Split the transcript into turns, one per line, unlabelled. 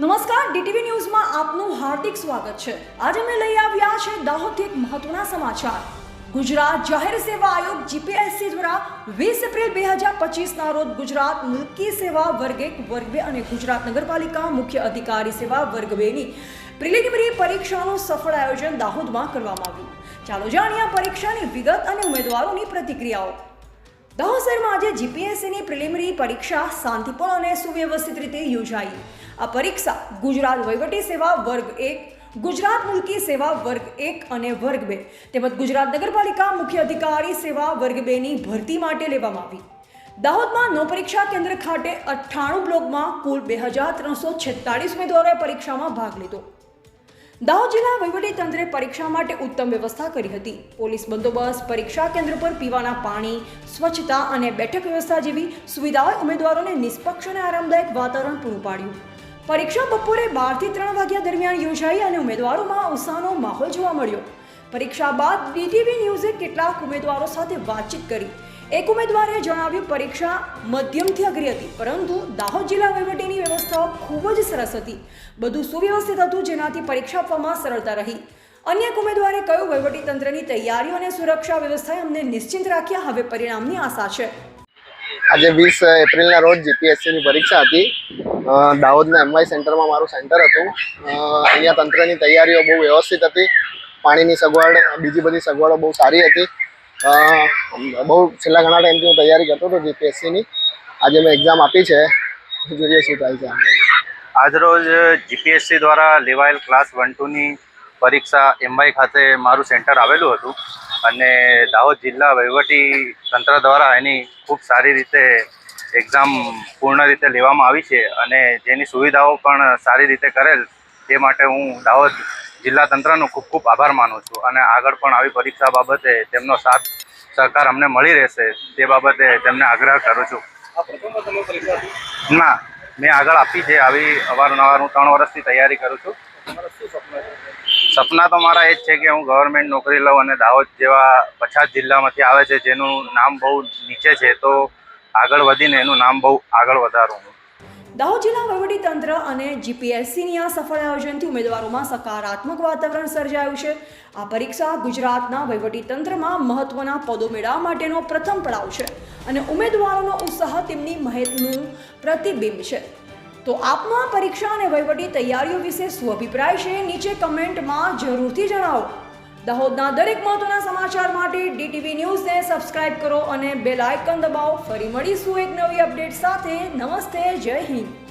નમસ્કાર, ડીટીવી ન્યૂઝમાં આપનું હાર્દિક સ્વાગત છે. આજે અમે લઈ આવ્યા છે દાહોદથી એક મહત્વના સમાચાર. ગુજરાત જાહેર સેવા આયોગ જીપીએસસી દ્વારા વીસ એપ્રિલ બે હજાર પચીસના રોજ ગુજરાત મુલકી સેવા વર્ગ એક, વર્ગ બે અને ગુજરાત નગરપાલિકા મુખ્ય અધિકારી સેવા વર્ગ બેની પ્રિલિમિનરી પરીક્ષાનું સફળ આયોજન દાહોદમાં કરવામાં આવ્યું. ચાલો જાણીએ પરીક્ષાની વિગત અને ઉમેદવારોની પ્રતિક્રિયાઓ. દાહોદ આજે જીપીએસસીની પ્રિલિમરી પરીક્ષા શાંતિપૂર્ણ અને સુવ્યવસ્થિત રીતે યોજાઈ. આ પરીક્ષા ગુજરાત વહીવટી સેવા વર્ગ એક, ગુજરાત મુલ્કી સેવા વર્ગ એક અને વર્ગ બે તેમજ ગુજરાત નગરપાલિકા મુખ્ય અધિકારી સેવા વર્ગ બેની ભરતી માટે લેવામાં આવી. દાહોદમાં નો પરીક્ષા કેન્દ્ર ખાતે અઠ્ઠાણું બ્લોકમાં કુલ બે હજાર ત્રણસો છેતાળીસ ઉમેદવારોએ પરીક્ષામાં ભાગ લીધો. દાહોદ જિલ્લા વહીવટી પરીક્ષા માટે ઉત્તમ વ્યવસ્થા કરી હતી. પોલીસ બંદોબસ્ત, પરીક્ષા કેન્દ્ર પર પીવાના પાણી, સ્વચ્છતા અને બેઠક વ્યવસ્થા જેવી સુવિધાઓએ ઉમેદવારોને નિષ્પક્ષ અને આરામદાયક વાતાવરણ પૂરું પાડ્યું. પરીક્ષા બપોરે બારથી ત્રણ વાગ્યા દરમિયાન યોજાઈ અને ઉમેદવારોમાં ઉત્સાહનો માહોલ જોવા મળ્યો. પરીક્ષા બાદ ડીટીવી ન્યૂઝે કેટલાક ઉમેદવારો સાથે વાતચીત કરી. એક ઉમેદવારે જણાવ્યું, પરીક્ષા મધ્યમથી અઘરી હતી, પરંતુ દાહોદ જિલ્લા વહીવટીની વ્યવસ્થાઓ ખૂબ જ સરસ હતી. બધું સુવ્યવસ્થિત હતું, જેનાથી પરીક્ષા આપવામાં સરળતા રહી. અન્ય એક ઉમેદવારે કહ્યું, વહીવટી તંત્રની તૈયારીઓ અને સુરક્ષા વ્યવસ્થાએ અમને નિશ્ચિંત રાખ્યા, હવે પરિણામની આશા છે.
આજે વીસ એપ્રિલના રોજ જીપીએસસીની પરીક્ષા હતી. દાહોદના એમવાય સેન્ટરમાં મારું સેન્ટર હતું. અહીંયા તંત્રની તૈયારીઓ બહુ વ્યવસ્થિત હતી. પાણીની સગવડ, બીજી બધી સગવડો બહુ સારી હતી. બહુ છેલ્લા ઘણા ટાઈમથી હું તૈયારી કરતો હતો જીપીએસસીની આજે મેં એક્ઝામ આપી છે. જોઈએ શું થાય છે.
આજરોજ જીપીએસસી દ્વારા લેવાયેલ ક્લાસ વન ટુની પરીક્ષા એમવાય ખાતે મારું સેન્ટર આવેલું હતું. અને દાહોદ જિલ્લા વહીવટી તંત્ર દ્વારા એની ખૂબ સારી રીતે એક્ઝામ પૂર્ણ રીતે લેવામાં આવી છે. અને જેની સુવિધાઓ પણ સારી રીતે કરેલ તે માટે હું દાહોદ જિલ્લા તંત્રનો ખૂબ ખૂબ આભાર માનું છું અને આગળ પણ આવી પરીક્ષા બાબતે તેમનો સાથ સહકાર અમને મળી રહેશે તે બાબતે તેમને આગ્રહ કરું છું. ના મેં આગળ આપી છે આવી અવારનવાર હું ત્રણ વર્ષથી તૈયારી કરું છું. સપના તો મારા એ જ છે કે હું ગવર્મેન્ટ નોકરી લઉં અને દાહોદ જેવા પછાત જિલ્લામાંથી આવે છે જેનું નામ બહુ નીચે છે તો આગળ વધીને એનું નામ બહુ આગળ વધારું હું.
દાહોદ જિલ્લા તંત્ર અને જીપીએસસીની આ સફળ આયોજનથી ઉમેદવારોમાં સકારાત્મક વાતાવરણ સર્જાયું છે. આ પરીક્ષા ગુજરાતના તંત્રમાં મહત્વના પદો મેળવવા માટેનો પ્રથમ પડાવ છે અને ઉમેદવારોનો ઉત્સાહ તેમની મહેતનું પ્રતિબિંબ છે. તો આપમાં પરીક્ષા અને વહીવટી તૈયારીઓ વિશે શું અભિપ્રાય છે? નીચે કમેન્ટમાં જરૂરથી જણાવો. દાહોદના દરેક મહત્વના સમાચાર માટે ડીટીવી ન્યૂઝને સબસ્ક્રાઇબ કરો અને બેલ આઇકન દબાવો. ફરી મળીશું એક નવી અપડેટ સાથે. નમસ્તે, જય હિન્દ.